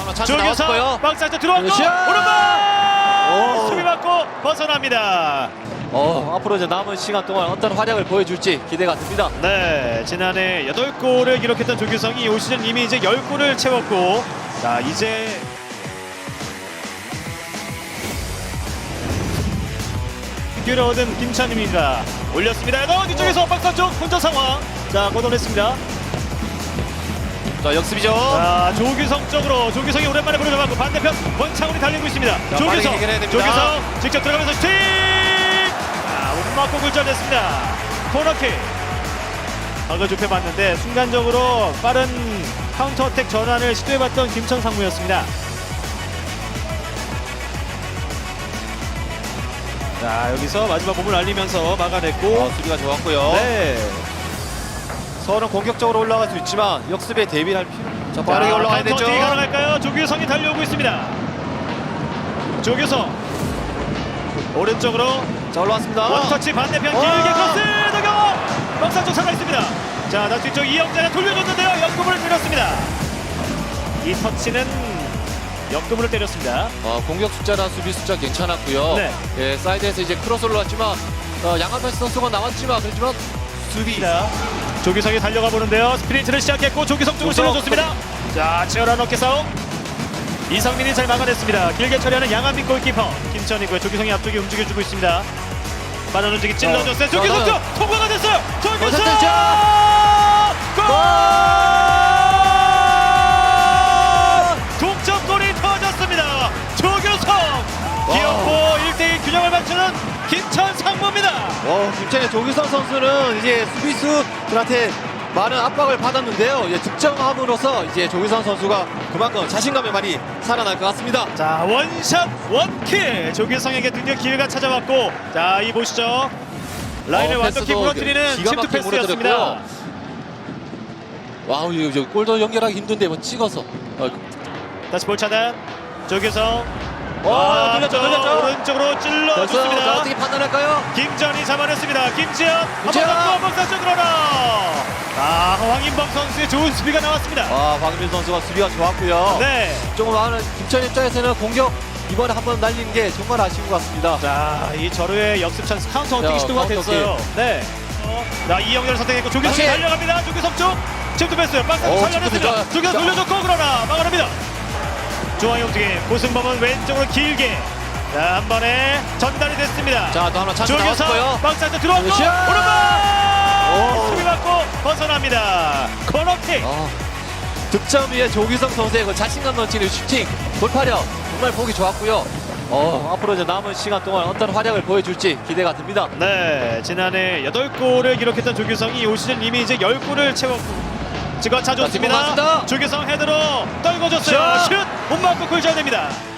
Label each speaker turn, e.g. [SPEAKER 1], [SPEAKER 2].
[SPEAKER 1] 하나 찬스.
[SPEAKER 2] 박스 안쪽 들어왔고
[SPEAKER 1] 굿샷!
[SPEAKER 2] 오른발
[SPEAKER 1] 오.
[SPEAKER 2] 수비 받고 벗어납니다.
[SPEAKER 1] 어, 앞으로 이제 남은 시간 동안 어떤 활약을 보여줄지 기대가 됩니다.
[SPEAKER 2] 네, 지난해 8골을 기록했던 조규성이 올 시즌 이미 이제 10골을 채웠고 자, 이제 기회를 얻은 김찬입니다. 올렸습니다. 너 뒤쪽에서 박스 안쪽 혼자 상황. 자, 걷어냈습니다.
[SPEAKER 1] 자, 역습이죠.
[SPEAKER 2] 자, 조규성 쪽으로 조규성이 오랜만에 볼을 잡았고 반대편 원창훈이 달리고 있습니다.
[SPEAKER 1] 빠르게
[SPEAKER 2] 조규성,
[SPEAKER 1] 해결해야 됩니다.
[SPEAKER 2] 조규성 직접 들어가면서 슈팅! 아, 못 맞고 굴절됐습니다. 코너킥. 벽을 좁혀봤는데 순간적으로 빠른 카운터 어택 전환을 시도해봤던 김천 상무였습니다. 자, 여기서 마지막 몸을 알리면서 막아냈고
[SPEAKER 1] 어, 수비가 좋았고요.
[SPEAKER 2] 네.
[SPEAKER 1] 서울은 공격적으로 올라갈 수 있지만 역습에 대비할 필요. 자, 빠르게
[SPEAKER 2] 자,
[SPEAKER 1] 올라가야 되죠.
[SPEAKER 2] 어떻게 가능할까요? 조규성이 달려오고 있습니다. 조규성 오른쪽으로
[SPEAKER 1] 자, 올라왔습니다.
[SPEAKER 2] 원터치 반대편
[SPEAKER 1] 와.
[SPEAKER 2] 길게 크로스 더경 막사 쪽 살아 있습니다. 자, 나 뒤쪽 이영재가 돌려줬는데요. 역금을 때렸습니다. 이 터치는 역금을 때렸습니다.
[SPEAKER 1] 어, 공격 숫자나 수비 숫자 괜찮았고요.
[SPEAKER 2] 네.
[SPEAKER 1] 예, 사이드에서 이제 크로스 올라왔지만 어, 양한패스 선수가 나왔지만 그렇지만 수비
[SPEAKER 2] 자, 조규성이 달려가 보는데요. 스프린트를 시작했고 조규성 쪽으로. 실어줬습니다. 자, 치열한 어깨 싸움. 이성민이 잘 막아냈습니다. 길게 처리하는 양한빈 골키퍼. 김천이고요. 조규성이 앞쪽에 움직여주고 있습니다. 빠른 움직이 찔러줬어요.
[SPEAKER 1] 어,
[SPEAKER 2] 쪽 통과가. 조
[SPEAKER 1] 어, 김천의 조규성 선수는 이제 수비수들한테 많은 압박을 받았는데요. 이제 득점함으로써 이제 조규성 선수가 그만큼 자신감이 많이 살아날 것 같습니다.
[SPEAKER 2] 자 원샷 원킬 조규성에게 드디어 기회가 찾아왔고 자 이 보시죠 라인을
[SPEAKER 1] 어,
[SPEAKER 2] 완벽히
[SPEAKER 1] 패스도
[SPEAKER 2] 무너뜨리는
[SPEAKER 1] 기가
[SPEAKER 2] 침투
[SPEAKER 1] 막히게
[SPEAKER 2] 패스였습니다
[SPEAKER 1] 무너뜨렸고요. 와우, 이거 저 골도 연결하기 힘든데 뭐 찍어서. 어,
[SPEAKER 2] 다시 볼 차단 조규성
[SPEAKER 1] 어,
[SPEAKER 2] 아,
[SPEAKER 1] 눌렸죠,
[SPEAKER 2] 또
[SPEAKER 1] 눌렸죠.
[SPEAKER 2] 오른쪽으로 찔러줬습니다
[SPEAKER 1] 어떻게 판단할까요?
[SPEAKER 2] 김전이 잡아냈습니다 김지현
[SPEAKER 1] 김지현!
[SPEAKER 2] 한번 더 박사 쪽으로 아 황인범 선수의 좋은 수비가 나왔습니다
[SPEAKER 1] 아, 박민 선수가 수비가 좋았고요.
[SPEAKER 2] 네
[SPEAKER 1] 조금 많은 김천 입장에서는 공격 이번에 한 번 날린 게 정말 아쉬운 것 같습니다.
[SPEAKER 2] 자, 이 절호의 역습 찬스 카운터 어택
[SPEAKER 1] 야,
[SPEAKER 2] 시도가
[SPEAKER 1] 카운터
[SPEAKER 2] 됐어요. 네. 어, 자, 이영렬을 선택했고 조규성이
[SPEAKER 1] 다시.
[SPEAKER 2] 달려갑니다. 조규성 쪽. 침투 패스. 박스
[SPEAKER 1] 오,
[SPEAKER 2] 살려냈습니다.
[SPEAKER 1] 침투 좋아요.
[SPEAKER 2] 조규성
[SPEAKER 1] 자.
[SPEAKER 2] 돌려줬고 그러나. 중앙의 움직임. 고승범은 왼쪽으로 길게. 자, 한 번에 전달이 됐습니다.
[SPEAKER 1] 자, 또 하나 찬스.
[SPEAKER 2] 박스 안쪽 들어왔고! 오른발
[SPEAKER 1] 오.
[SPEAKER 2] 수비 받고 벗어납니다. 코너킥.
[SPEAKER 1] 아, 득점 위에 조규성 선수의 그 자신감 넘치는 슈팅, 돌파력 정말 보기 좋았고요. 어, 앞으로 이제 남은 시간 동안 어떤 활약을 보여줄지 기대가 됩니다.
[SPEAKER 2] 네, 지난해 8골을 기록했던 조규성이 올 시즌 이미 이제 10골을 채웠고 지금 차줬습니다.
[SPEAKER 1] 자, 뒷공 맞습니다.
[SPEAKER 2] 조규성 헤드로 떨궈줬어요.
[SPEAKER 1] 샷!
[SPEAKER 2] 슛! 못 맞고 골절됩니다.